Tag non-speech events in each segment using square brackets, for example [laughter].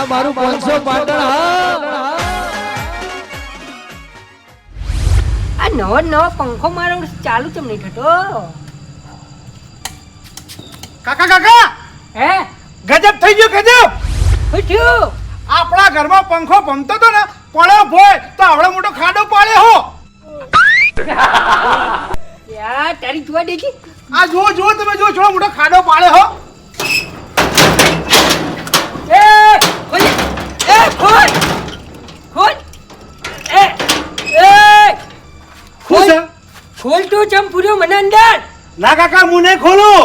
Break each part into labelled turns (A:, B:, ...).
A: આ મારું પાંચસો પાટણ હા.
B: આ નવો નવો પંખો મારો ચાલુ ચમ નહીં થતો?
C: કાકા કાકા!
B: હે?
C: ગજબ થઈ ગયો ગજબ!
B: શું થયું
C: આપણા ઘરમાં પંખો ભમતો તો ને પડ્યો ભોય તો આવડો મોટો ખાડો પાડ્યો હો.
B: યાર તારી જોવા દેખી.
C: આ જો જો તમે જો થોડો મોટો ખાડો પાડે હો.
B: એ! ખોલ. એ ખોલ. ખોલ. એ એ.
C: શું
B: ખોલ તું ચમ પૂર્યો મને અંદર.
C: ના કાકા હું નહીં ખોલું.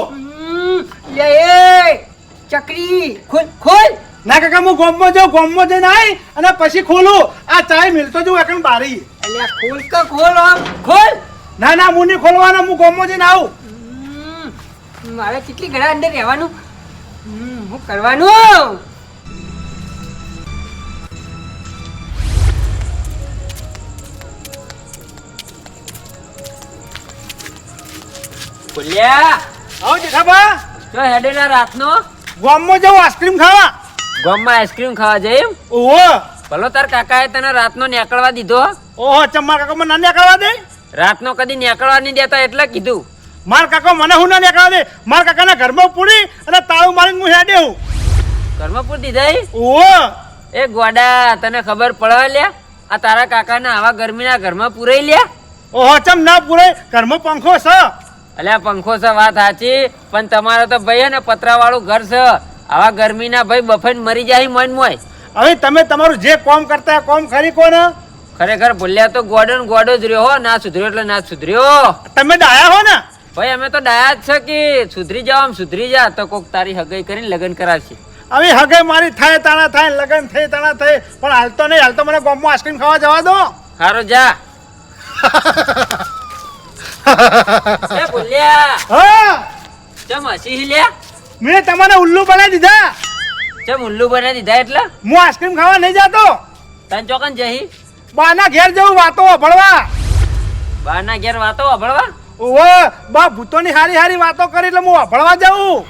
B: લે એ. ચકરી. ખોલ ખોલ.
C: ના કાકા હું ગોમમાં જાઉં ગોમમાં જઈને આવી અને પછી ખોલું. આ ચાય મિલતો જઉં એકણ બારી.
B: એટલે ખોલ તો ખોલ આમ. ખોલ.
C: ના ના હું નહીં ખોલવાનો હું ગોમમાં જઈને આવું.
B: મારે કેટલી ઘણા અંદર રહેવાનું. હું કરવાનું.
D: બોલ્યા?
C: આવો જેઠાબા
D: તો હેડેલા રાતનો?
C: ગોમમાં જાઉં આઈસ્ક્રીમ ખાવા.
D: ગામમાં આઈસ્ક્રીમ ખાવા જઈ એમ?
C: ઓહો.
D: ભલો તાર કાકાએ તને રાતનો નીકળવા દીધો?
C: ઓહો ચમ્મા કાકા મને ના નીકળવા દે?
D: રાતનો કદી નીકળવા નહીં દેતા એટલે કીધું.
C: માર કાકો મને હું ના નીકળવા દે? માર કાકાના ઘરમાં પૂરી અને તાળું મારીને હું હેડે હું.
D: ઘરમાં પૂરી દીધા
C: ઓહો.
D: એ ગોડા તને ખબર પડવા લ્યા? આ તારા કાકાના આવા ગરમીના ઘરમાં પૂરાઈ લ્યા?
C: ઓહો ચમ ના પૂરે ઘરમાં પંખો છે.
D: અલ્યા પંખો છે વાત સાચી પણ તમારો તો ભાઈ ને પતરા વાળું ઘર છે. આવા ગરમીના ભાઈ બફેન મરી જાય મોય મોય.
C: હવે તમે તમારું જે કોમ કરતા કોમ ખરી કોને?
D: ખરેખર ભૂલ્યા તો ગોડો ગોડો જ રહ્યો હો ના સુધર્યો એટલે ના સુધર્યો.
C: તમે ડાયા હો ને?
D: ભાઈ અમે તો ડાયા જ છે કે સુધરી જાવ આમ સુધરી જા તો કોક તારી હગાઈ કરીને લગ્ન કરાવશે.
C: હવે હગે મારી થાય તાણા થાય લગન થઈ તાણા થાય પણ હાલ તો નહીં હાલતો મને ગોમમાં આઈસ્ક્રીમ ખાવા જવા દો.
D: સારો જા [laughs] એ ભૂલ્યા
C: હા
D: ચમ હસી હિલ્યા [laughs]
C: મેં તમને ઉલ્લુ બનાવી દીધા.
D: ચમ ઉલ્લુ બનાવી દીધા એટલે?
C: હું આઈસ્ક્રીમ ખાવા નહીં જતો.
D: તન ચોકન જહી?
C: બાના ઘેર જવું વાતો ભળવા
D: બારના ઘેર વાતો વાપરવા
C: ઓહો બા ભૂતોની હારી હારી વાતો કરી એટલે હું ભળવા જાઉં.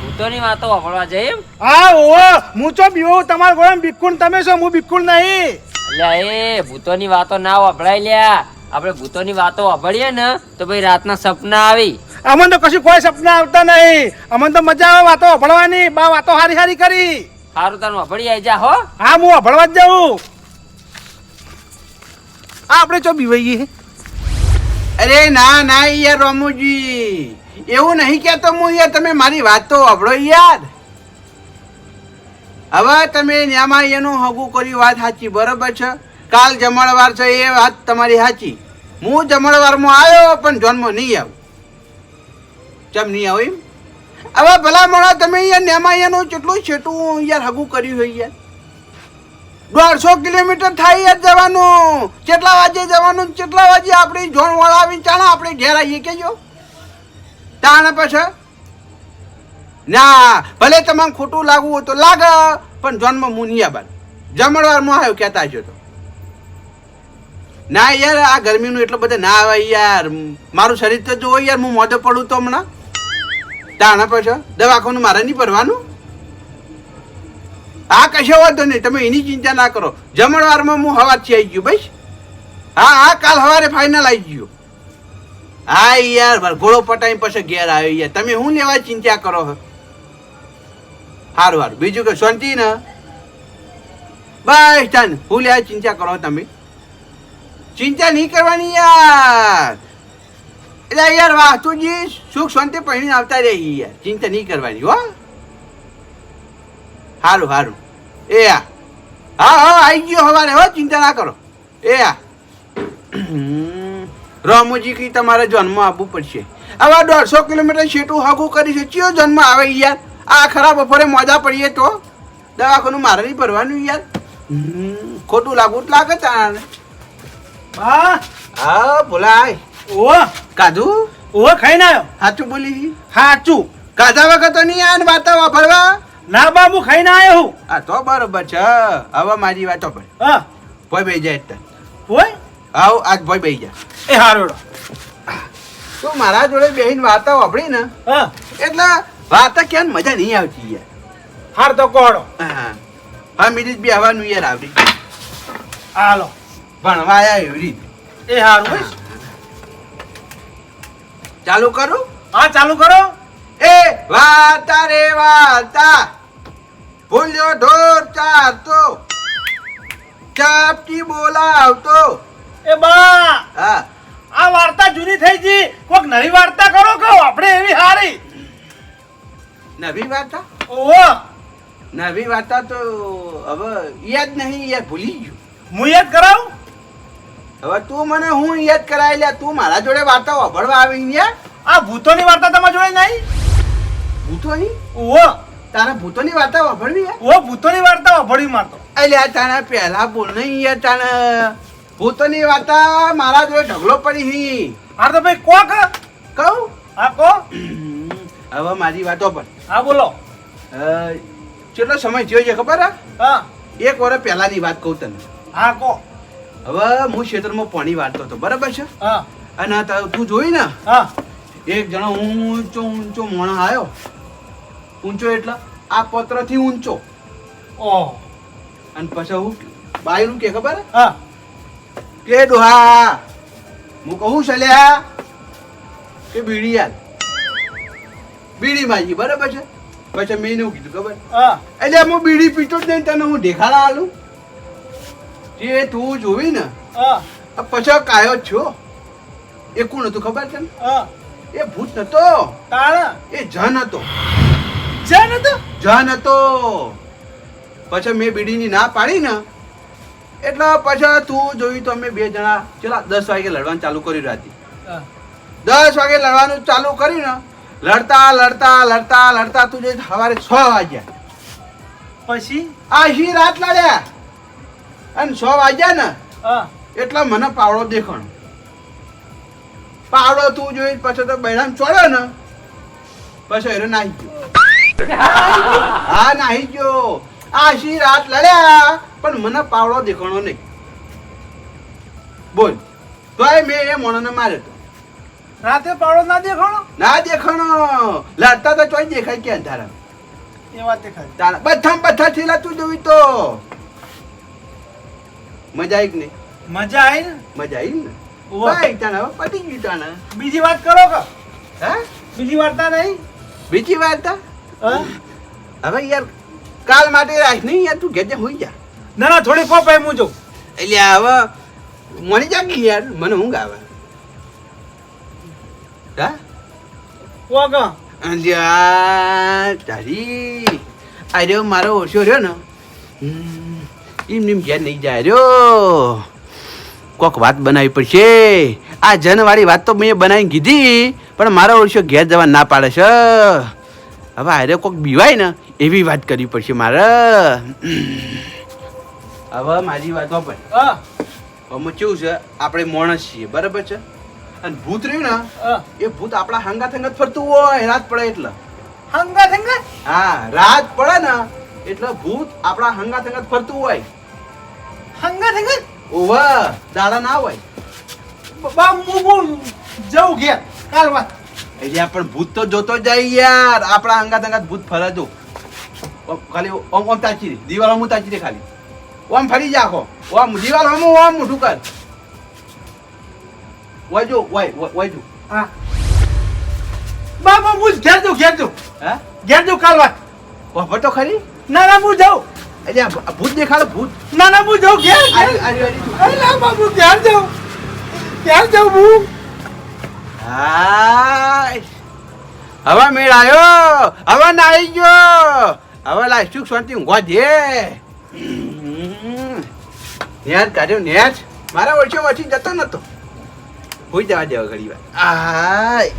D: ભૂતોની વાતો વાપરવા જઈ
C: હા ઓહો હું ચો બીવો તમાર ગોળમ બિકુણ તમે છો હું બિકુણ નહીં.
D: લે એ ભૂતોની વાતો ના વાપરાય લ્યા. આપણે ભૂતોની વાતો સાંભળીએ ને તો ભાઈ રાતના સપના આવી.
C: અમને તો કશું કોઈ સપના આવતા નહીં. અમને તો મજા આવે વાતો સાંભળવાની બા વાતો હારી હારી કરી.
D: સારું તારું સાંભળી આવી જા હો.
C: હા હું સાંભળવા જ જાઉં. આ આપણે ચો બીવાઈએ
E: અરે ના ના યાર રોમુજી. એવું નહીં કહેતો હું યાર તમે મારી વાત તો અભળો યાર. હવે તમે ન્યામાં એનું હગું કર્યું વાત સાચી બરોબર છે? કાલ જમણવાર છે એ વાત તમારી સાચી. હું જમણવારમાં આવ્યો, પણ જોનમાં નહીં આવું ચમ નહીં આવું એમ? હવે ભલા મોડા તમે યાર ન્યામાં એનું કેટલું છેટું યાર હગું કર્યું હોય યાર દોઢસો કિલોમીટર થાય યાર જવાનું. કેટલા વાગે જવાનું કેટલા વાગે આપણે જોણ વળાવી ચાણા આપણે ઘેર આવીએ કેજો તાણ પછી? ના, ભલે તમને ખોટું લાગવું હોય તો લાગે, પણ જોનમાં હું નહીં આબાર જમણવારમાં આવ્યો, કહેતા છો તો. ના યાર, આ ગરમીનું એટલું બધું ના આવે યાર. મારું શરીર તો જોવો યાર, હું મોઢે પડું તો હમણાં. તાણ પછી, દવાખાનું મારે નહીં ભરવાનું. હા કશો વાંધો નહીં, તમે એની ચિંતા ના કરો. જમણવારમાં હું હવાથી આવી ગયું, બસ. હા હા, કાલ સવારે ફાઇનલ આવી ગયું. હા, યાર ઘોડો પટાઈ પછી ઘેર આવ્યો યાર. તમે શું લેવા ચિંતા કરો છો? સારું સારું બીજું કે શાંતિ ને? બસ, ચાલ હું લેવા ચિંતા કરો તમે? ચિંતા નહીં કરવાની યાર. એટલે યાર વાસ્તુજી સુખ શાંતિ પહેરીને આવતા રહી યાર. ચિંતા નહીં કરવાની, હો. સારું સારું એ આ. હા હા આવી ગયો હવારે, હો, ચિંતા ના કરો. એ આ. રામોજી કી તમારે જન્મ આપવું પડશે. આવા દોઢસો કિલોમીટર શેટું હાગું કરી છે. ચિયો જન્મ આવે યાર? આ ખરાબ બપોરે મોજા પડીએ તો? દવાખાનું મારે નહીં ભરવાનું યાર? ખોટું લાગવું લાગે તાણે.
C: હા?
E: હા બોલાય.
C: ઓ
E: કાધું
C: ઓહો ખાઈને આવ્યો.
E: સાચું બોલી
C: સાચું
E: કાધા વખત નહીં આ વાતા વાપરવા
C: ના બાબુ ખાઈ ખાઈને આવ્યો હું.
E: આ તો બરોબર છે. હવે મારી વાતો પર.
C: હા.
E: ભોય બેઈ જાય એટલે
C: હોય
E: આવ આજ ભોય બેઈ જા.
C: એ હારો
E: તું મારા જોડે બેહીને વાર્તા વાપરી ને
C: હા.
E: એટલે વાર્તા ક્યાં મજા નહીં આવતી યાર.
C: હાર તો કોડો.
E: હા હા. મિનિટ બી આવવાનું યાર આવડી.
C: હાલો.
E: ભણવા એવી રીતે.
C: એ સારું
E: ચાલુ કરું.
C: હા ચાલુ કરો.
E: એ વાતા રે વાતા. ભૂલ્યો ઢોર ચારતો. ચાપટી બોલાવતો.
C: એ બા
E: હા.
C: આ વાર્તા જૂની થઈ ગઈ. કોક નવી વાર્તા કરો કહો આપણે એવી હારી.
E: નવી વાર્તા?
C: ઓહો.
E: નવી વાર્તા તો હવે યાદ નહીં યાર ભૂલી ગયું.
C: હું યાદ કરાવું?
E: હવે તું મને હું યાદ કરાવી લે? તું મારા જોડે વાર્તા વાપરવા આવી યાર
C: આ ભૂતોની વાર્તા તમારા જોડે નહીં?
E: ભૂતોની?
C: ઓહો
E: તારા ભૂતોની વાર્તા વાપરવી
C: ઓહો ભૂતોની વાર્તા વાપરવી મારતો
E: એટલે તારા પહેલા બોલ નહીં યાર તાને. ભૂતોની વાર્તા મારા જોડે ઢગલો પડી હી.
C: હા તો ભાઈ કોક.
E: કહું?
C: હા કો.
E: હવે મારી વાતો પર
C: હા બોલો.
E: કેટલો સમય થયો છે ખબર હે?
C: હા.
E: એક વર્ષ પહેલાની વાત કહું તને.
C: હા કો.
E: હવે હું ક્ષેત્રમાં પાણી વાળતો હતો. બરાબર છે?
C: હા.
E: અને ત- તું જોઈ ને?
C: હા.
E: એક જણો ઊંચો ઊંચો માણસ આવ્યો ઊંચો એટલે આ પત્રથી ઊંચો.
C: ઓહ
E: અને પછી હું બાયનું કે ખબર? હે?
C: હા
E: કે ડોહા હું કહું સલ્યા કે બીડી યાર. બીડી માજી બરાબર છે? પછી મેં એવું કીધું ખબર?
C: હા.
E: એટલે હું બીડી પીતો જ નહીં તને હું દેખાડા આલું? જે તું જોવી ને
C: હા.
E: પછી કાયો જ છો. એ કોણ હતું ખબર છે
C: હા.
E: એ ભૂત નતો. એ જન હતો.
C: જન હતો?
E: જન હતો. પછી મેં બીડીની ના પાડી ને એટલે પછી તું જોયું તો અમે બે જણા ચલા દસ વાગે લડવાનું ચાલુ કરી રહ્યા
C: હા.
E: દસ વાગે લડવાનું ચાલુ કર્યું ને લડતા લડતા લડતા લડતા તું જોઈ સવારે છ વાગ્યા.
C: પછી?
E: આખી રાત લડ્યા. અને છ વાગ્યા ને એટલે મને પાવડો દેખાણો. પાવડો તું જોઈ પછી તો બૈરામ ચોડ્યો ને પછી એને નાહી ગયો. હા નાહી ગયો. આશી રાત લડ્યા પણ મને પાવડો દેખાણો નહીં. બોલ. તોય મેં એ મોણને માર્યો તો.
C: રાતે પાવડો ના દેખાણો?
E: ના દેખાણો. લડતા તો ચોઈ દેખાય કે અંધારા
C: એ વાત દેખાય.
E: તારા. બધા બધા થયેલા તું જોઈ તો. મજા આવી કે નહીં?
C: મજા આવી ને?
E: મજા આવી ને. ભાઈ તાણે પતી ગયું તાણે.
C: બીજી વાત કરો કે?
E: હે?
C: બીજી વાર્તા નહીં?
E: બીજી
C: વાર્તા?
E: હવે યાર કાલ માટે રાખ નહીં યાર તું ઘેર હોઈ જા.
C: ના ના થોડી કો હું જોઉં.
E: એટલે હવે મળી જા કે યાર મને ઊંઘ આવે. હા?
C: કે
E: અલ્યા તારી. રહ્યો મારો ઓછો રહ્યો ને. હમ, એમ નીમ ઘેર નહીં જાય. રહ્યો. કોક વાત બનાવી પડશે. આ જનવાળી વાત તો મેં બનાવીને કીધી પણ મારો ઓળશો ઘેર જવા ના પાડે છે. હવે આરે કોક બીવાય ને એવી વાત કરવી પડશે મારે. હવે મારી વાતો
C: પણ.
E: અમે કેવું છે આપણે માણસ છીએ બરાબર છે? અને ભૂત રહ્યું ને એ ભૂત આપણા હંગા હંગાત ફરતું હોય રાત પડે એટલે.
C: હંગા હંગા
E: હા રાત પડે ને એટલે ભૂત આપણા હંગા હંગાત ફરતું હોય.
C: હંગા હંગત.
E: ઓવા દાડા ના હોય.
C: બા હું હું જઉં ઘેર. કાલ વાત.
E: એટલે પણ ભૂત તો જોતો જાય યાર. આપણા અંગાત હંગાત ભૂત ફરે જો ઓમ ખાલી ઓમ ઓમ તાચી રે દિવાલ ઓમ તાચી દે ખાલી. ઓમ ફરી જા આખો. ઓમ દિવાલ ઓમ ઓમ મોઢું કર. વય જો વય વય- વય જો.
C: હા. બા બા હું ઘેર જઉં ઘેર જઉં.
E: હા?
C: ઘેર જઉં કાલ વાત.
E: વફર તો ખરી?
C: ના ના હું જાઉં.
E: એટલે આ ભૂત દેખાડો ભૂત.
C: ના ના હું જાઉં. ઘેર. અરે બાબુ ઘેર જાઉં? ઘેર જાઉં હું?
E: હાય. હવે મેળ આવ્યો હવે ના આવી ગયો. હવે લાય સુખ શાંતિ ઊંઘવા દે. નેટ કાઢ્યો નેટ મારા ઓછો વચ્ચે જતો નતો. હોઈ જવા દેવા ઘડી વાર આય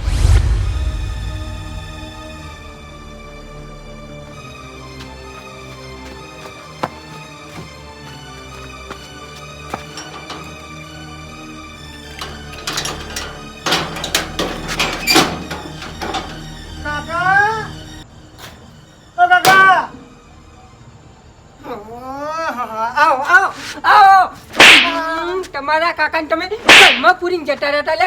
B: જતા રહેતા લે.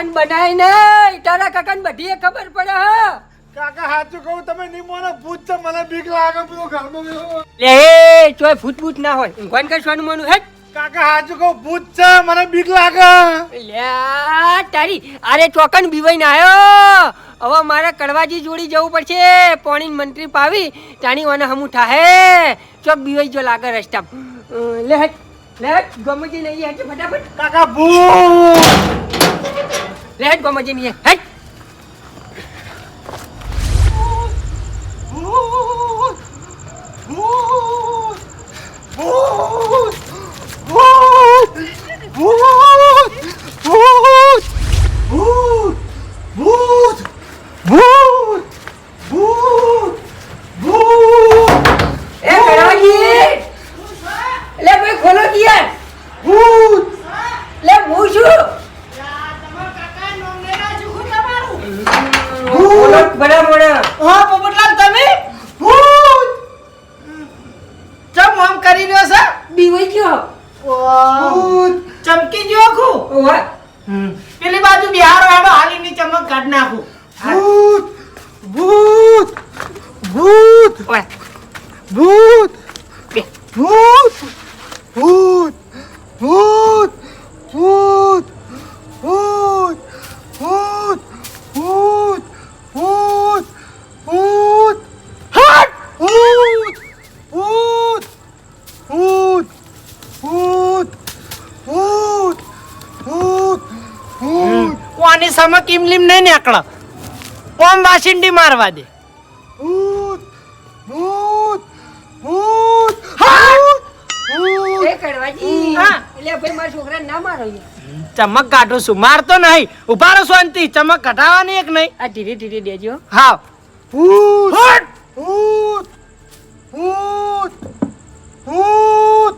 B: કાકાને બનાય નહીં. તારા કાકાને બધી ખબર પડે હા.
C: કાકા સાચું કહું તમે નહીં મોને ભૂત છે. મને બીક લાગે બધું ઘરમાં બેહો.
B: લે એ ચોય ભૂત ભૂત ના હોય. ઊંઘવાન કશવાનું મનું? હે
C: કાકા સાચું કહું ભૂત છે. મને બીક લાગે.
B: લે તારી અરે ચોકન બીવાઈને આવ્યો હવે મારે કડવાજી જોડી જવું પડશે. પોણી મંત્રી પાવી તાણી વાને હમું થાહે. ચોક બીવાઈ જો લાગે રસ્તા લે હેટ. લે ગમજી નહીં હેટ ફટાફટ.
C: કાકા ભૂત.
B: હેડ ગોમજી ની હેડ ખોલો ગયા
C: ભૂત
B: લે ભૂ છું
A: હા પોપટલાલ તમે?
C: ભૂત!
A: ચમ આમ કરી રહ્યો છે?
B: બીવાઈ ગયો.
C: ભૂત.
A: ચમકી ગયો આખું?
B: ઓવા
A: પેલી બાજુ બિહાર વાળો હાલીની ચમક કાઢ નાખું.
C: ભૂત. ભૂત. ભૂત.
B: ઓવા
C: ભૂત.
B: બે.
C: ભૂત ભૂત ભૂત. ભૂત. ભૂત. ભૂત. ભૂત. ભૂત. ભૂત હટ ભૂત ભૂત ભૂત ભૂત ભૂત ભૂત ભૂત
A: કોની સમક ઇમલીમ નહીં નીકળે કોમ વાસિંડી મારવા દે
C: ભૂત ભૂત ભૂત ભૂત ભૂત
B: એ કડવાજી
A: હા.
B: એટલે ભાઈ મારા છોકરાને ના મારો.
A: ચમક કાઢું છું મારતો નહીં ઊભા રહો શાંતિ ચમક ઘટાવાની એક નહીં
B: આ ધીરે ધીરે દેજો
A: હા
C: ભૂત ભૂત ભૂત ભૂત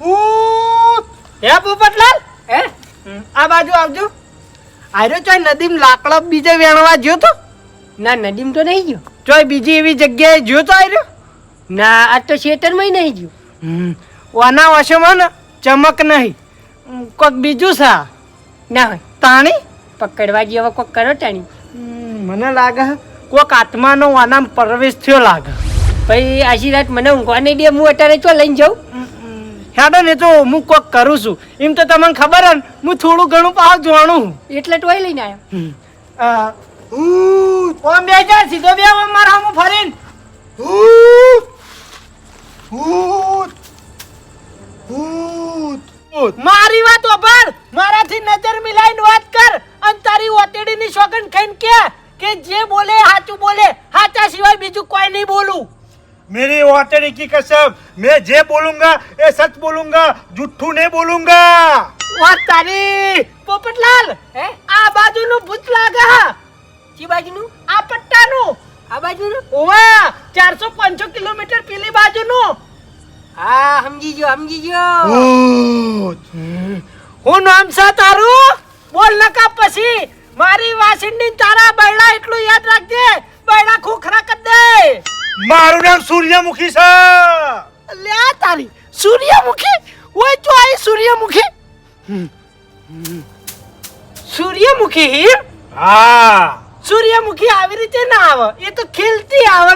C: ભૂત
A: હે પોપટલાલ
B: હે
A: આ બાજુ આવજો. આર્યો ચોય નદીમ લાકડા બીજે વેણવા જ્યો તો?
B: ના નદીમ તો નહીં ગયો
A: ચોય બીજી એવી જગ્યાએ જ્યો તો આર્યો
B: ના આ તો શેતરમાં નહીં ગયો
A: ઓના વશમાં ને ચમક નહીં. કોક બીજું સા?
B: ના
A: તાણી?
B: પકડવા જેવો કોક કરો તાણી
A: મને લાગે કોક આત્માનો આનામ પ્રવેશ થયો લાગે.
B: ભાઈ આશી રાત મને ઊંઘવા નહીં દે હું અત્યારે ચો લઈને જાઉં?
A: હેડો ને તો હું કોક કરું છું. એમ તો તમને ખબર હે ને હું થોડું ઘણું પાવ જાણું
B: એટલે ટોય લઈને આવ્યો
A: ઓમ બે જા સીધો બે ઓમ મારા હું ફરીને. મારી વાત ઓભળ મારાથી નજર મિલાઈને વાત કર. અને તારી ઓતેડીની સોગન ખાઈને કે. કે જે બોલે સાચું બોલે સાચા સિવાય બીજું કોઈ નહીં બોલું
C: मेरी वाटेड़ी की कसम मैं जे बोलूंगा ये सच बोलूंगा झूठू नहीं बोलूंगा
A: વાત તારી પોપટલાલ
B: હે
A: આ બાજુનું ભૂત લાગે હા
B: ચી બાજુનું
A: આ પટ્ટાનું
B: આ બાજુનું
A: ઓવા ચારસો પાંચસો કિલોમીટર પેલી બાજુનું
B: હા સમજી ગયો સમજી ગયો
C: भूत
A: હું નામ છે તારું બોલ નકા પછી મારી વાસિંડી તારા બૈડા એટલું યાદ રાખજે. બૈડા ખોખરા કર દે.
C: મારું નામ સૂર્યમુખી છે.
A: લે તારી સૂર્યમુખી? ઓય તો આઈ સૂર્યમુખી? સૂર્યમુખી
C: હા.
A: સૂર્યમુખી આવી રીતે ના આવે. એ તો ખેલતી આવે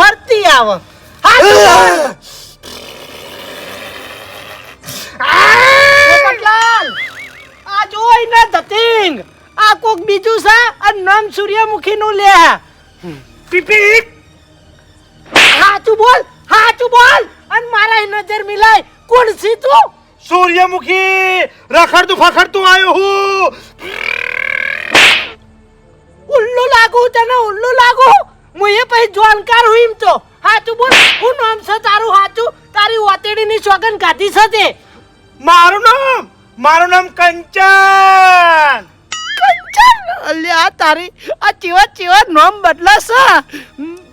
A: ફરતી આવે. હા. કોક બીજું છે અને નામ સૂર્યમુખી નું લે.
C: પીપી
A: હાચું બોલ હાચું બોલ. અને મારા નજર મિલાય. કોણ સી તું?
C: સૂર્યમુખી રખડતું ફખડતું આવ્યો હું.
A: ઉલ્લુ લાગુ તને ઉલ્લુ લાગુ? હું એ પછી જાણકાર હું તો. હાચું બોલ હું નામ છે તારું હાચું? તારી ઓતેડીની સોગન કાઢી છે
C: મારું નામ? મારું નામ કંચન.
A: અલ્યા તારી, આ ચેવા ચેવા નોમ બદલાશે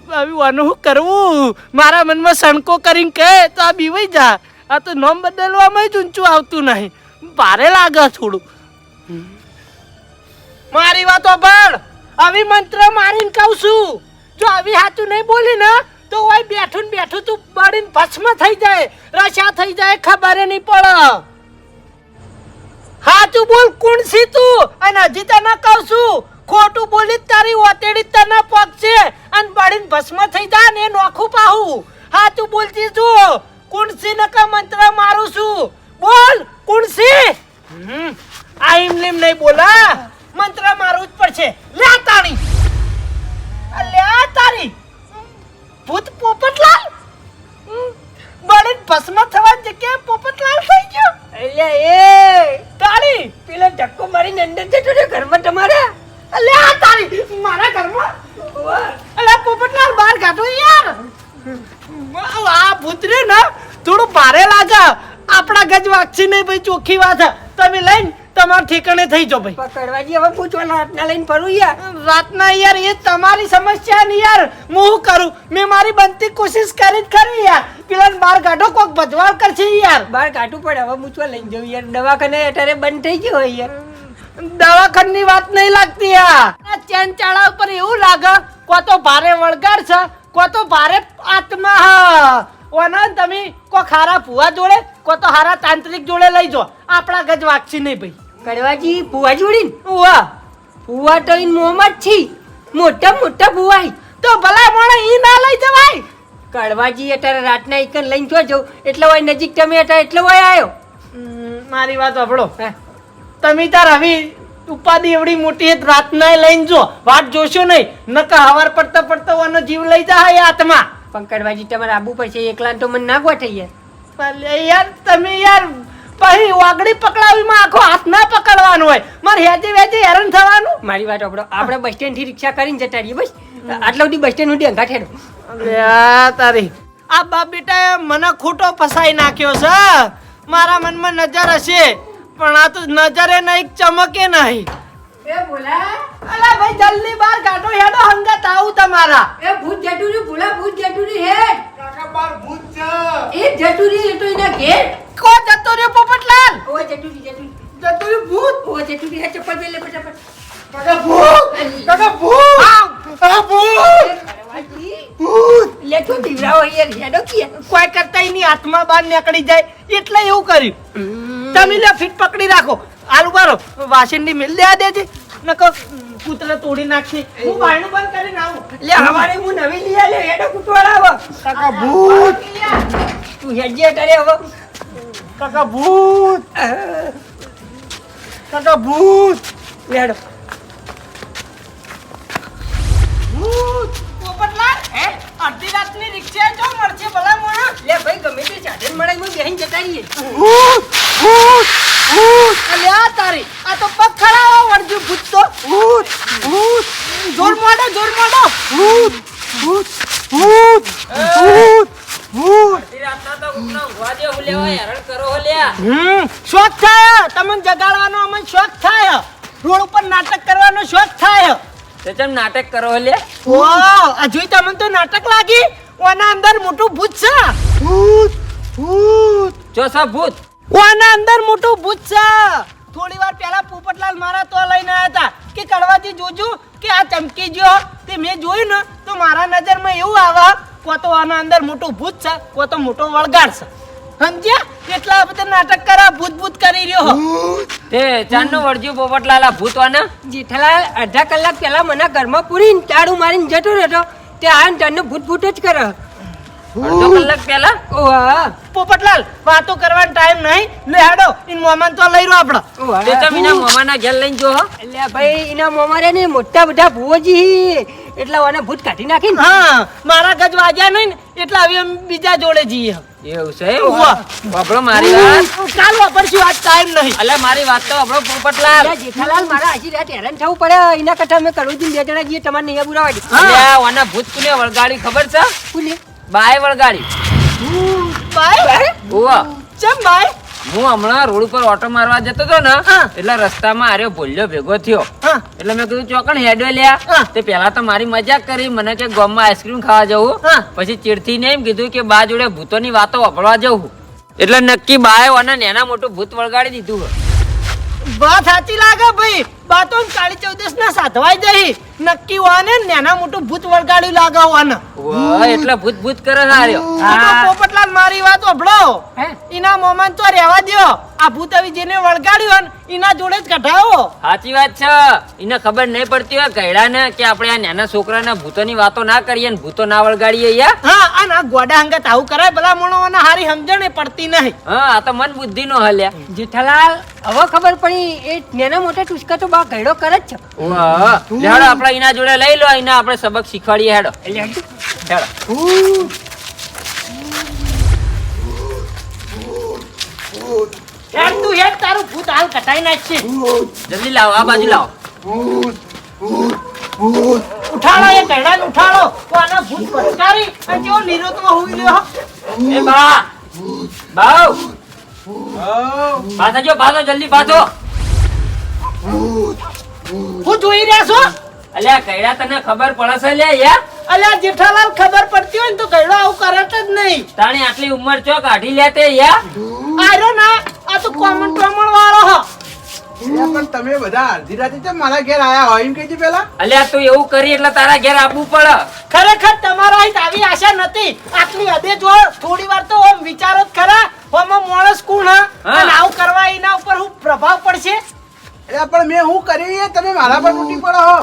A: આવ્યું શું કરવું? મારા મનમાં સણકો કરીને કહે તો આ બીવાઈ જા. આ તો નોમ બદલવામાં જ ઊંચું આવતું નહીં. ભારે લાગે થોડું. મારી વાતો પણ આવી મંત્ર મારીને કહું છું. જો આવી સાચું નહીં બોલી ને, તો હોય બેઠું ને બેઠું તું બળીને ભસ્મ થઈ જાય રસા થઈ જાય, ખબર નહીં પડે. હાચું બોલ, કોણ છી તું? અને હજી તને કહું છું, ખોટું બોલી જ તારી ઓતેડી જ તને પગશે અને બળીને ભસ્મ થઈ જાય ને નોખું પાહું. હાચું બોલતી છું. કુણસી છી નકા મંત્ર મારું છું? બોલ કુણસી છી? લીમ નહીં બોલા. મંત્ર મારવું જ પડશે. લે તાણી. લે તારી ભૂત પોપટલાલ? બળીને ભસ્મ થવાની જગ્યાએ પોપટલાલ થઈ ગયો.
B: એટલે એ
A: તાળી
B: પેલો ધક્કો મારીને અંદર જતો રહ્યો ઘરમાં તમારા?
A: અલે આ તારી મારા ઘરમાં? અલે પોપટલાલ બહાર કાઢો યાર. આ ભૂતરે ને થોડું ભારે લાગે. આપણા ગજ વાગશે નહીં ભાઈ ચોખ્ખી વાત તમે લઈને તમારા ઠેકાણે થઈ જાવ ભાઈ.
B: પકડવાજી હવે પૂછવા રાતના લઈને ફરું યાર.
A: રાતના યાર એ તમારી સમસ્યા ને યાર. હું કરું? મેં મારી બનતી કોશિશ કરી જ ખરી યાર. પેલા બાર કાઢો કોક ભજવાળ કરશે યાર.
B: બાર કાઢવું પડે હવે પૂછવા લઈને જવું યાર. દવાખાને અત્યારે બંધ થઈ ગયો હોય યાર.
A: દવાખાની વાત નહીં લાગતી આ ચેન ચાળા ઉપર એવું લાગે કો તો ભારે વળગાડ છે કો તો ભારે આત્મા હા. ઓના તમે કો ખારા ફુવા જોડે કો તો હારા તાંત્રિક જોડે લઈ જો આપણા ગજ વાગશી નહીં ભાઈ.
B: કડવાજી ભુવા જોડીને?
A: ભુવા
B: ભુવા તો ઈન મોંમાં જ છી. મોટા મોટા ભુવા
A: તો ભલા મોણે ઈ ના લઈ જવાય.
B: કડવાજી અત્યારે રાતના એકન લઈને જો જવું એટલે હોય નજીક તમે હતા એટલે હોય આવ્યો
A: મારી વાત સાંભળો. તમે તાર હવે ઉપાધિ એવડી મોટી રાતના લઈને જો. વાત જોશો નહીં. નકા હવાર પડતા પડતા ઓનો જીવ લઈ જાય આત્મા
B: પણ કડવાજી તમારે આબુ પડશે એકલા તો મને ના ગોઠે યાર
A: અલે યાર તમે યાર પછી વાગડી પકડાવીમાં આખો હાથ ના પકડવાનો હોય. મારે હેજે વેજે હેરાન થવાનું.
B: મારી વાત આપણો આપણે બસ સ્ટેન્ડથી રિક્ષા કરીને જતા રહીએ બસ. આટલા સુધી બસ સ્ટેન્ડ સુધી અંગા ઠેડો
A: અલે આ તારી. આ બાપ બેટા મને ખોટો ફસાઈ નાખ્યો છે. મારા મનમાં નજર હશે. પણ આ તો નજરે નહીં ચમકે નહીં.
B: એ ભોલા.
A: અલા ભાઈ જલ્દી બાર કાઢો હેડો હંગત આવું તમારા.
B: એ ભૂત જટુરી ભોલા ભૂત જટુરી હેડ.
C: કાકા બાર ભૂત છે.
B: એ જટુરી એ તો એના ઘેર.
A: કો જતો રહ્યો પોપટલાલ?
B: ઓ જટુરી જટુરી.
A: જતો ભૂત?
B: ઓ જટુરી હે ચપ્પલ પહેલે ફટાફટ.
C: કાકા ભૂત? કાકા ભૂત? આ ભૂત?
B: ભૂત? લે તો દીવરાઓ યાર હેડો કે.
A: કોઈ કરતા એની આત્મા બહાર નીકળી જાય એટલે એવું કર્યું. તમે લે ફીટ પકડી રાખો. આલુ બારો વાસણની મિલ દેવા દેજે. નકો કૂતરા તોડી નાખી. હું બાયણું બંધ કરીને આવું.
B: લે હવારે હું નવી લઈ આલ્યો એડો કૂતવાળા આવો
C: કાકા ભૂત.
B: તું હેજે કરે હવે.
C: કાકા ભૂત. કાકા ભૂત.
B: હેડો.
A: પોપટલાલ હે? અડધી રાતની રિક્ષા જો મળશે ભલા મોણા.
B: લે ભાઈ ગમે તે સાધન મળે હું બેહીન જતા રહીએ
C: ભૂત. ભૂત. ભૂત!
A: અલે તારી આ તો પગ ખરાવા વળજુ ભૂત તો.
C: ભૂત ભૂત
A: જોર મોડો જોર મોડો.
C: ભૂત ભૂત ભૂત ભૂત ભૂત.
D: રાતના તો કોકના ઊંઘવા દે હું લેવા હેરાન કરો હો લ્યા
A: હમ શોખ થાય. તમને જગાડવાનો અમને શોખ થાય. રોડ ઉપર નાટક કરવાનો શોખ થાય.
D: તો ચમ નાટક કરો હો લ્યા
A: ઓ આ જોઈ તમને તો નાટક લાગી? ઓના અંદર મોટું ભૂત છે.
C: ભૂત ભૂત.
D: જો સા ભૂત.
A: ઓના અંદર મોટું ભૂત છે. થોડી વાર પહેલા પોપટલાલ મારા તો લઈને આવ્યા હતા કે કડવાજી જોજો કે આ ચમકી ગયો. તે મેં જોયું ને તો મારા નજરમાં એવું આવે કો તો આના અંદર મોટું ભૂત છે કો તો મોટો વળગાડ છે. સમજ્યા? એટલા બધા નાટક કરા ભૂત ભૂત કરી રહ્યો
D: તે ચાંદનો વળજ્યું પોપટલાલા ભૂતવાના
B: જેઠાલાલ અડધા કલાક પહેલા મને ઘરમાં પૂરી તાળું મારીને જતો રહ્યો તે આ તને ભૂત ભૂત જ કરે.
D: અડધો કલાક પહેલા?
B: ઓહા
A: પોપટલાલ વાતો કરવાનો ટાઈમ નહીં. લે હાડો ઇન મોમાન તો લઈ રહ્યો આપડે.
D: તે તમે ઇના મોમાના ઘેર લઈને જો
B: એટલે ભાઈ ઇના મોમા રે ને મોટા બધા ભુવોજી એટલે ઓને ભૂત કાઢી નાખી
A: હા. મારા ગજ વાગ્યા નહીં એટલે હવે બીજા જોડે જઈએ.
D: એવું છે. બાપડો મારી વાત.
A: કાલ વાપરશું આજ ટાઈમ નહીં.
D: એટલે મારી વાત તો આપણો પોપટલાલ.
B: જેઠાલાલ મારા હજી રાત હેરાન થવું પડે. એના કરતા મેં કરું બે જણા જઈએ તમારે નહીં બુરાવા દે.
D: ઓના ભૂત કુને વળગાડી ખબર છે?
B: બોલે
D: બાય વળગાડી.
A: બાય
D: ઉવા.
A: ચમ બાય?
D: હું હમણાં રોડ ઉપર ઓટો મારવા જતો હતો ને. એટલે રસ્તામાં આર્યો ભૂલ્યો ભેગો થયો. એટલે મેં કીધું ચોકણ હેડવે લ્યા. તે પેલા તો મારી મજાક કરી મને કે ગોમમાં આઈસ્ક્રીમ ખાવા જવું.
A: હા.
D: પછી ચીડથી ને એમ કીધું કે બા જોડે ભૂતોની વાતો વાપરવા જવું. એટલે નક્કી બાયો અને નેના મોટું ભૂત વળગાડી દીધું.
A: વાત સાચી લાગે ભાઈ. બાતો કાળી ચૌદશ ના સાધવાઈ જઈ નક્કી વાને નેના મોટું ભૂત વળગાડ્યું લાગે વાને
D: એટલે ભૂત ભૂત કરે
A: આ પોપટલાલ મારી વાત ઓભળો
B: હે?
A: એના મોમાં તો રહેવા દ્યો. આ ભૂત આવી જેને વળગાડ્યું ને એના જોડે જ કઢાવો
D: સાચી વાત છે. એને ખબર નહીં પડતી હોય કૈડાને કે આપણે આ નાના છોકરાને ભૂતોની વાતો ના કરીએ ને ભૂતો ના વળગાડીએ
A: હા અને આ ગોડા હંગત આવું કરાય ભલા મણો હારી સમજણ પડતી નહીં.
D: હા આ તો મન બુદ્ધિ નો હલ્યા.
B: જેઠાલાલ હવે ખબર પડી એ નેના મોટા ટુચકા તો બા ગયડો કરે જ છે.
D: વાહ. હેડો આપણે એના જોડે લઈ લો એના આપણે સબક શીખવાડીએ હેડો. હેડો.
A: હેડ. તું હેડ તારું ભૂત હાલ કટાઈ નાખશે
D: જલ્દી લાવો આ બાજુ લાવો.
A: ઉઠાડો એ ગયડાને ઉઠાડો. તો આના ભૂત અને જેવો લ્યો
D: એ બા. જો પાછો જલ્દી પાછો
A: હું જોઈ રહ્યા છો?
D: અલ્યા કૈડા તને ખબર પડે છે લે યાર.
A: અલ્યા જેઠાલાલ ખબર પડતી હોય ને તો કૈડો આવું કરત જ નહીં.
D: તાણી આટલી ઉંમર ચો કાઢી લે તે યાર?
A: આરો ના આ તો કોમન પ્રમાણ વાળો હ.
E: પણ તમે બધા અડધી રાતે તો મારા ઘેર આયા હોય એમ કહેજે પેલા.
D: અલ્યા તું એવું કરી એટલે તારા ઘેર આવવું પડે.
A: ખરેખર તમારા અહીં આવી આશા નથી. આટલી હદે જો થોડી વાર તો ઓમ વિચારો જ ખરા. ઓમાં માણસ કોણ હા
D: હા.
A: અને આવું કરવા એના ઉપર હું પ્રભાવ પડશે
E: એટલે પણ મેં હું કરી તમે મારા પર તૂટી પડો હો.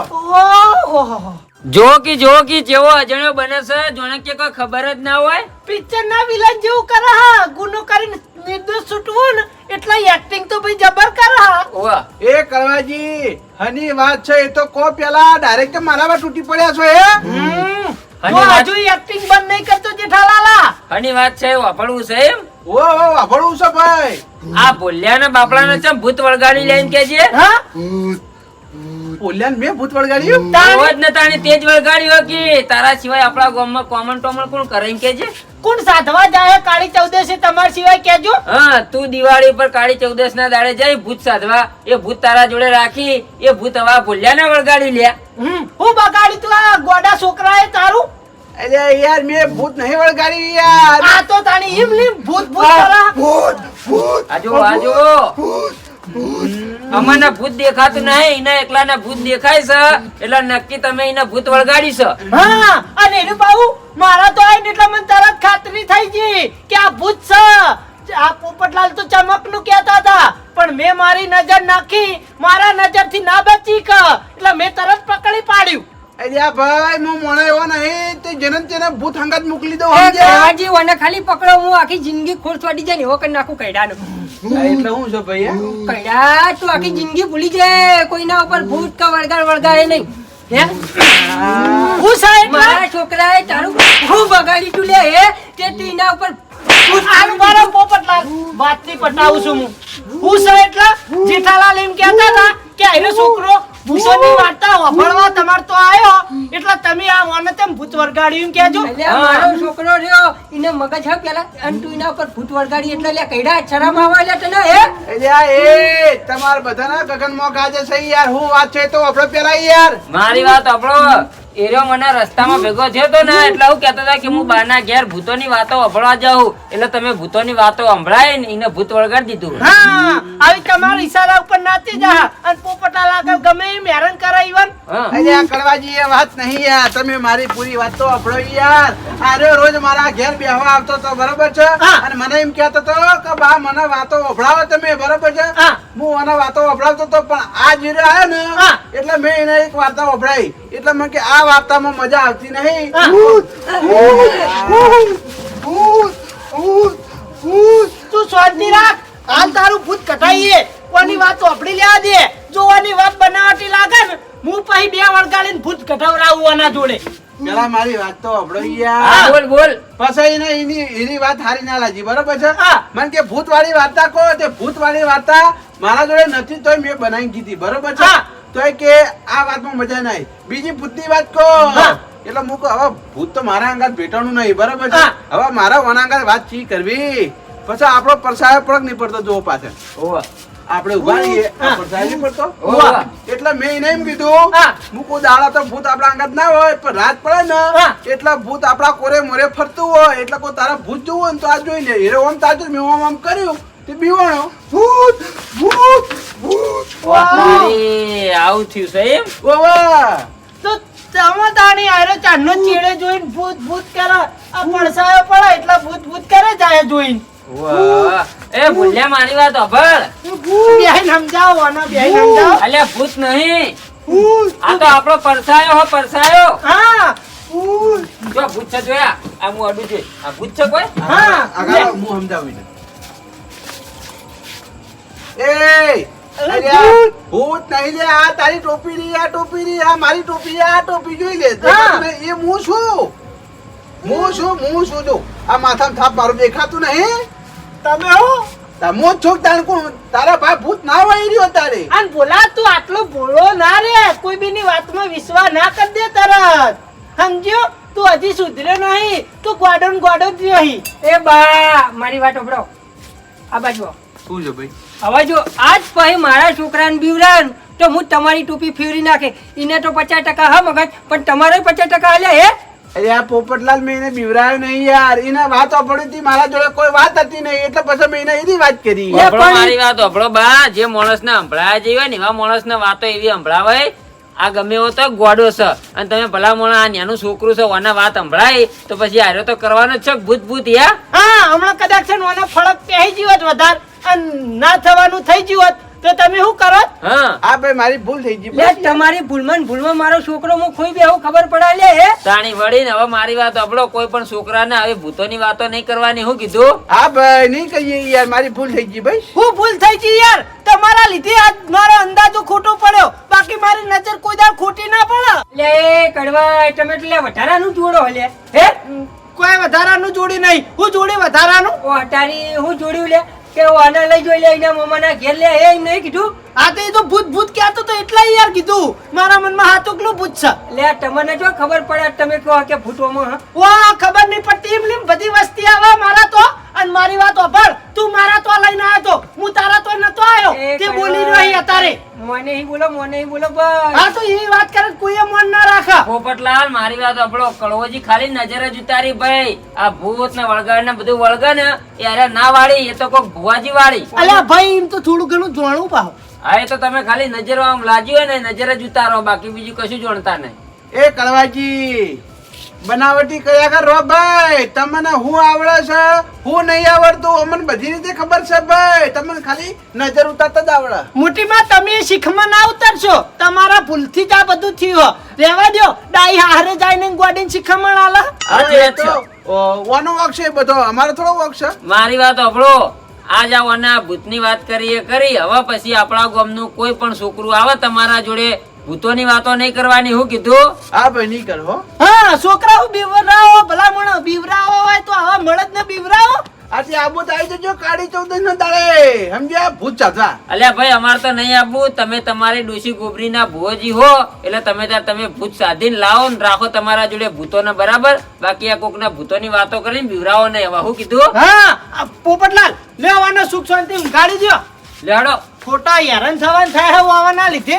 A: ઓહો
D: જો કી જો કી જેવો અજાણ્યો બને છે જોણે કે કોઈ ખબર જ ના હોય.
A: પિક્ચર ના વિલન જેવું કરે હા. ગુનો કરીને નિર્દોષ છૂટવું ને એટલે એક્ટિંગ તો ભાઈ જબર કરે હા.
D: ઓવા
E: એ કરવાજી હની વાત છે એ તો કો પેલા ડાયરેક્ટ મારા પર તૂટી પડ્યા છો
D: એ
A: હજુ એક્ટિંગ બંધ નહીં કરતો જેઠાલાલા.
D: આની વાત છે વાપરવું છે એમ?
E: ઓ ઓ વાપરવું છે ભાઈ.
D: આ બોલ્યા ને બાપડા ને ચમ ભૂત વળગાડી લઈને કેજે
A: હા?
E: પોલ્યાન મેં ભૂત વળગાડ્યું?
D: તાવ ને તાણે તેજ વળગાડ્યો કે તારા સિવાય આપણા ગામમાં કોમન ટોમન કોણ કરે કે છે
A: કોણ સાધવા જાય? કાળી ચૌદશ તમારા સિવાય કેજો
D: હા તું દિવાળી પર કાળી ચૌદશ ના દાડે જઈ ભૂત સાધવા. એ ભૂત તારા જોડે રાખી એ ભૂત હવા ભૂલ્યા ને વળગાડી લ્યા
A: હમ. હું બગાડી તું આ ગોડા છોકરાએ તારું?
E: અરે યાર મેં ભૂત નહીં વળગાડી યાર.
A: આ તો તાણી હિમ લીમ ભૂત ભૂત
E: ભૂત ભૂત
D: આજો આજો. અમને ભૂત દેખાતું નહીં, એના એકલાના ભૂત દેખાય છે. એટલે નક્કી તમે એને ભૂત વળગાડી છે.
A: અને એનું બાબુ મારા તો આઈને એટલે મને તરત ખાતરી થઈ ગઈ કે આ ભૂત છે. આ પોપટલાલ તો ચમકનું કહેતા હતા, પણ મેં મારી નજર નાખી, મારા નજરથી ના બચી કે. એટલે મેં તરત પકડી પાડ્યું.
E: અરે ભાઈ હું મોણો એવો નહીં તે જેને તેને ભૂત હંગાત મોકલી દઉં
B: એ
E: સમજ્યા?
B: કહેવાજી ઓને ખાલી પકડો હું આખી જિંદગી ખોટ વાડી જાય ને એવો કરી નાખું કૈડાનો.
E: એટલે હું છે ભાઈ
B: કૈડા તું આખી જિંદગી ભૂલી જાય કોઈના ઉપર ભૂત કા વળગાડ વળગાડે નહીં હે?
A: હું. સાહેબ
B: મારા છોકરાએ તારું હું બગાડી તું લે હે? તે તીના ઉપર
A: આનું મારો પોપટલાલ વાતથી પટાવું છું હું. હું છે જેઠાલાલ એમ કહેતા હતા કે આયરો છોકરો ભૂતોની વાર્તા વાપરવા તમાર તો આયો એટલે તમે આ વાને તેમ ભૂત વરગાડ્યું એમ કહેજો.
B: મારો છોકરો રહ્યો એને મગજ હા પેલા. અને તું એના ઉપર ભૂત વરગાડી એટલે લે કઈડા શરમ આવા લે તને
E: એ આ એ તમાર બધાના ગગનમાં ગાજે છે યાર. હું વાત છે તો આપણે પેલા યાર.
D: મારી વાત આપણો એરો મને રસ્તામાં ભેગો થયો તો ને એટલે હું કહેતો હતા કે હું બાના ઘેર ભૂતોની વાતો સંભળવા જાઉં. એટલે તમે ભૂતોની વાતો સંભળાય ને એને ભૂત વળગાડી દીધું.
A: હા આવી તમારા ઈશારા ઉપર નાચી જા. અને પોપટા લાગે ગમે એમ હેરાન કરાય ઈવન.
E: અરે આ કડવાજી એ વાત નહીં યાર. તમે મારી પૂરી વાત તો યાર. આરે રોજ મારા ઘેર બેહવા આવતો તો બરોબર છે? અને મને એમ કહેતો તો કે બા મને વાતો વભળાવો તમે બરોબર છે?
A: હું.
E: મને વાતો વભળાવતો તો પણ આ જીરો આવ્યો ને એટલે મેં એને એક વાર્તા વભળાઈ એટલે મેં કે આ વાર્તામાં મજા આવતી નહીં.
A: હા.
E: ભૂત, ભૂત, ભૂત, ભૂત.
A: તું શાંતિ રાખ. હાલ તારું ભૂત કટાઈએ કોની વાત ચોપડી લેવા દે? જોવાની વાત બનાવટી લાગે ને હું પછી બે વળગાડીને ભૂત કઢાવડાવું આના જોડે.
E: પેલા મારી વાત તો
D: હા.
E: યાર
D: બોલ બોલ.
E: પછી ને એની એની વાત હારી ના લાગી બરોબર છે? મને કે ભૂત વાળી વાર્તા કહો તે ભૂત વાળી વાર્તા મારા જોડે નથી તોય મેં બનાવી કીધી બરોબર છે? તોય કે આ વાતમાં મજા નહીં. બીજી ભૂતની વાત કહો. એટલે હું કહું હવે ભૂત તો મારા અંગાત ભેટવાનું નહીં બરોબર છે? હવે મારા વના અંગાત વાત ચી કરવી? પછી આપણો પરસાયો પડક નહીં પડતો જોવો પાછળ આપણે ઊભા રહીએ પરસાયો નહીં પડતો એટલે મેં એને એમ કીધું મૂકો દાડા તો ભૂત આપણા અંગાત ના હોય પણ રાત પડે ને એટલા ભૂત આપણા કોરે મોરે ફરતું હોય એટલે કોઈ તારા ભૂત જોવું હોય ને તો આ જોઈ લે. હીરો આમ તાજો મેં ઓમ આમ કર્યું. તે બીવાણો ભૂત ભૂત ભૂત.
D: તારી આવું થયું છે એમ?
E: વાહ
A: તો તમે તાણી આયરો ચાંદનો ચીડે જોઈને ભૂત ભૂત કરે આ પડસાયો પડે એટલા ભૂત ભૂત કરે જાય જોઈને.
D: વાહ. એ ભૂલ્યા મારી વાત અભળ
A: બેહીને સમજાવો આના બેહીને સમજાવો
D: અલ્યા ભૂત નહીં. આ તો આપણો પરસાયો હો પરસાયો
A: હા.
D: જો ભૂત છે જોયા. આ હું અડું છું. આ ભૂત છે કોઈ?
A: હા.
E: આગળ હું સમજાવીને એ! ભૂત! નહીં લે આ તારી ટોપી ની આ ટોપી ની આ મારી ટોપી આ ટોપી જોઈ લે. એ હું છું. હું છું હું છું. જો આ માથામાં થાપ મારું દેખાતું નહીં.
A: તમે હો?
E: તમો જ છો તાર કોણ તારા ભાઈ ભૂત ના વહી રહ્યો તારે.
A: અને બોલા તું આટલો ભોળો ના રે. કોઈ બીની વાતમાં વિશ્વાસ ના કરી દે તરત. સમજ્યો? તું હજી સુધર્યો નહીં. તું ગોડો ગોડો જ રહી.
B: એ બા મારી વાત ઓબળો આ બાજુ.
E: શું છે ભાઈ?
B: હવે જો આજ પછી મારા છોકરાને બીવરાન તો હું તમારી ટોપી ફેરવી નાખે. એને તો પચાસ ટકા હા મગજ પણ તમારે પચાસ ટકા હાલ્યા હે?
E: અરે આ પોપટલાલ મેં એને બીવરાયો નહીં યાર. એને વાત પડી હતી મારા જોડે કોઈ વાત હતી નહીં એટલે પછી મેં એને એની વાત કરી.
D: મારી વાત અભળો બા. જે માણસને સંભળાયા જેવી હોય ને એવા માણસને વાતો એવી સંભળાવાય. આ ગમે એવો તો ગોડો છે. અને તમે ભલા મોણા આ નાનું છોકરું છે ઓના વાત સંભળાય તો પછી આર્યો તો કરવાનો જ છે ભૂત ભૂત યા?
A: હા હમણાં કદાચ છે ને ઓને ફળક પહેરી જીવત વધાર. ના થવાનું થઈ ગયું હોત તો તમે શું કરો?
D: હા.
E: આ ભાઈ મારી ભૂલ થઈ ગઈ
B: લે તમારી ભૂલમાં ને ભૂલમાં મારો છોકરો હું ખોઈ બેહું ખબર પડાય લે હે?
D: તાણી વળીને હવે મારી વાત અભળો કોઈ પણ છોકરાને હવે ભૂતોની વાતો નહીં કરવાની હું કીધું?
E: હા ભાઈ નહીં કહીએ યાર મારી ભૂલ થઈ ગઈ ભાઈ
A: હું ભૂલ થઈ ગઈ યાર? તમારા લીધે આજ મારો અંદાજો ખોટો પડ્યો. બાકી મારી નજર કોઈ દાડ ખોટી ના પડે.
B: લે કડવા તમે એટલે વધારાનું જોડો લે. હે?
A: કોઈ વધારાનું જોડી નહીં. હું જોડી વધારાનું?
B: ઓ અટારી હું જોડ્યું લે. કે આને લઈ જોઈ લે એના મમ્માના ઘેર લે. એ નહીં કીધું.
A: આ તો એ તો ભૂત ભૂત કહેતો તો એટલા યાર કીધું. મારા મનમાં હાથુકલું ભૂત છે.
B: લે તમને જો ખબર પડે તમે કહો કે ભૂતોમાં હા?
A: વાહ ખબર નહીં પડતી. એમ બધી વસ્તી આવે મારા તો. અને મારી વાત ઓભળ તું મારા તો લઈને આવ્યો તો. હું તારા તો નતો આવ્યો.
B: એ
A: તે બોલી રહ્યો અત્યારે.
B: મને હી બોલો મને હી બોલો બસ.
A: હા તો એ વાત કરે કોઈએ મન ના રાખે.
D: પોપટલાલ મારી વાત અભળો કળવોજી ખાલી નજર જ ઉતારી ભાઈ. આ ભૂત ને વળગાડ ને બધું વળગે ને એ ના વાળી એ તો કોક ભુવાજી વાળી.
A: અલ્યા ભાઈ એમ તો થોડું ઘણું જોણું પાવ.
D: હા એ તો તમે ખાલી નજર આમ લાજી હોય ને નજર જ ઉતારો બાકી બીજું કશું જોણતા નહીં.
E: એ કડવાજી બનાવટી કયા કર રો ભાઈ. તમને હું આવડે છે? હું નહીં આવડતું. અમને બધી રીતે ખબર છે ભાઈ. તમને ખાલી નજર ઉતારતા જ આવડે.
A: મોટીમાં તમે શીખમાં ના ઉતરશો. તમારા ભૂલથી જ આ બધું થયું. રહેવા દો ડાઈ હારે જઈને ગોડીન શીખમણ આલા.
D: છે.
E: તો, વાનો વોક છે બધો. અમારો થોડો વોક છે.
D: મારી વાત અભળો આજ આવવાના ભૂતની વાત કરીએ કરી. હવે પછી આપણા ગામનું કોઈ પણ છોકરું આવે તમારા જોડે ભૂતોની વાતો નહીં કરવાની હું કીધું?
E: હા ભાઈ નહીં કરો
A: હા. છોકરાઓ બીવરાવો ભલા મણો બીવરાવો હોય તો આવા મળદ ને બીવરાવો
E: આજે આબુ આવી જજો કાળી ચૌદસ ના દાડે. સમજ્યા? ભૂત ચાચા
D: અલ્યા ભાઈ અમારે તો નહીં આબુ તમે તમારી ડોશી ગોબરીના ભુવોજી હો. એટલે તમે ત્યાં તમે ભૂત સાધીને લાવો ને રાખો તમારા જોડે ભૂતો ને બરાબર? બાકી આ કોક ના ભૂતો ની વાતો કરીને બીવરાવો નહીં હવે હું કીધું?
A: હા પોપટલાલ લેવાના સુખ શાંતિ કાઢી દો
D: લેડો.
A: ખોટા હેરાન થવાન થાય હે આવવાના લીધે?